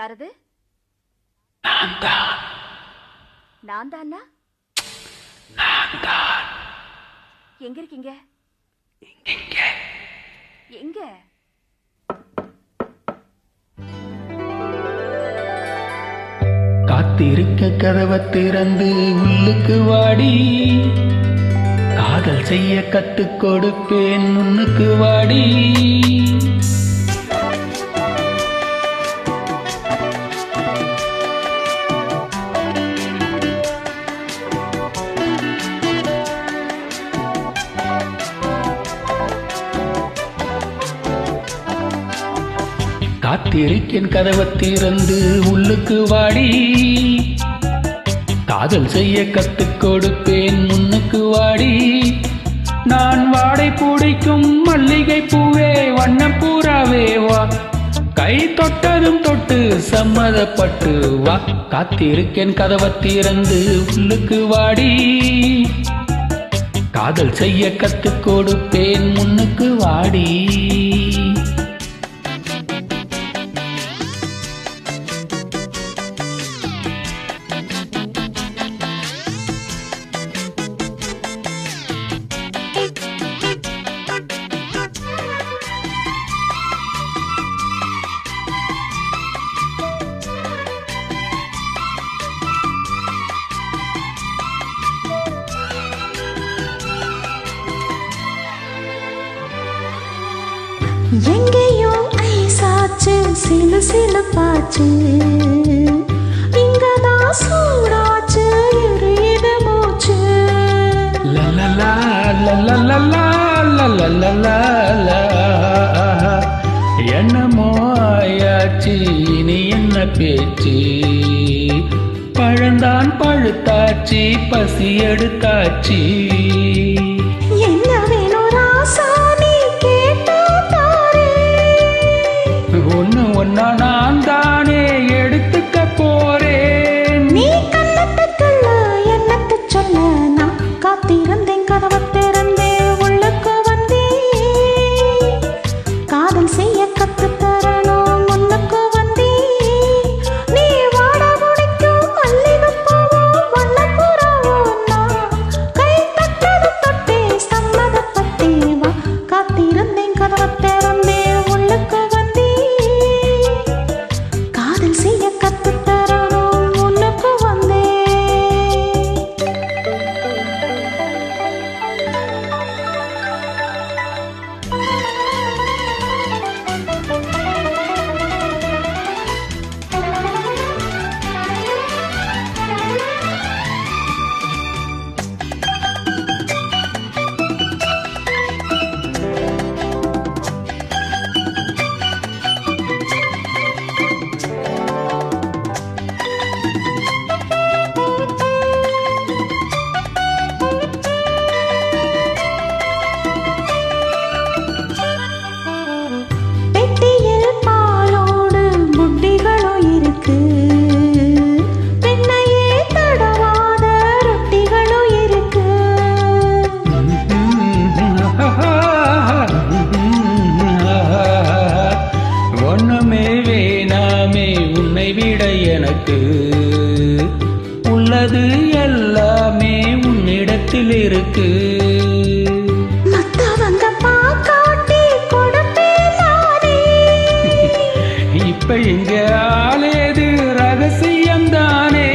யாரது? நான் தான் எங்க இருக்கீங்க? எங்க? காத்திருக்க கதவை திறந்து உள்ளுக்கு வாடி. காதல் செய்ய கத்துக் கொடுப்பேன் முன்னுக்கு வாடி. காத்திருக்கேன் கதவை திறந்து உள்ளுக்கு வாடி. காதல் செய்ய கத்துக் கொடுப்பேன் முன்னுக்கு வாடி. நான் வாடை பிடிக்கும் மல்லிகை பூவே வண்ணப்பூராவே வா. கை தொட்டதும் தொட்டு சம்மதப்பட்டு வா. காத்திருக்கேன் கதவை திறந்து உள்ளுக்கு வாடி. காதல் செய்ய கத்துக் கொடுப்பேன் முன்னுக்கு வாடி. எங்கேயோ ஐசாச்சு சிலு சிலுப்பாச்சு இங்கதான் சூடாச்சு எரியுது மூச்சு லலலா, லலலலா, லலலலா. என்னமோ ஆயாச்சு இனி என்ன பேச்சு பழந்தான் பழுத்தாச்சு பசி எடுத்தாச்சு எனக்கு உள்ளது எல்லாமே உன்னிடத்தில் இருக்கு. இப்ப இங்க ஆளேது ரகசியம் தானே.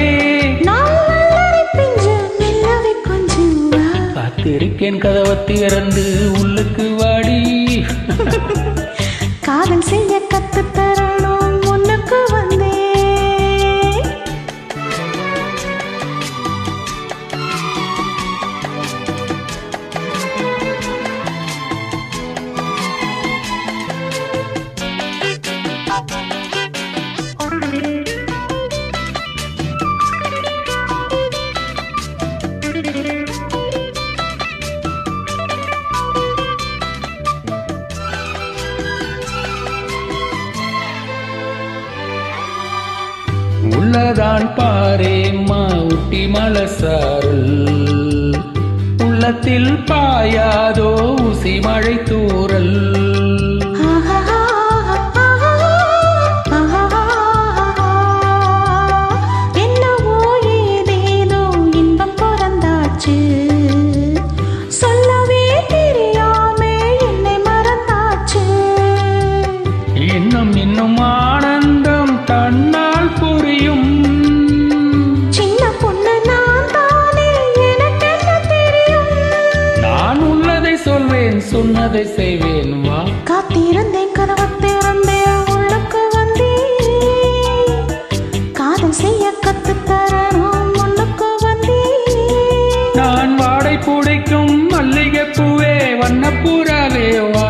காத்திருக்கேன் கதவை திறந்து உள்ளுக்கு வாடி. காதல் செய்ய கத்து உள்ளதான் பாரேம்மா ஊட்டி மலசாரல் உள்ளத்தில் பாயாதோ உசி மழை தூரல் அதை செய்வேன் வா. காத்திருந்தேன் கனவு திறந்தே உள்ளுக்கு வந்தே காதல் செய்ய கத்து தரணும் முன்னுக்கு வந்தே நான் வாடை புடைக்கும் மல்லிகைப்பூவே வண்ணப்பூராவே வா.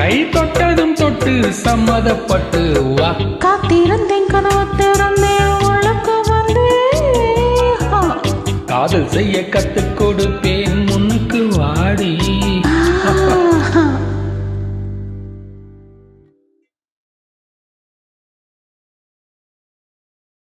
கை தொட்டதும் தொட்டு சம்மதப்பட்டு வா. காத்திருந்தேன் கனவு திறந்தே உள்ளுக்கு வந்தே காதல் செய்ய கத்து கொடுப்பேன் முன்னுக்கு வாடி.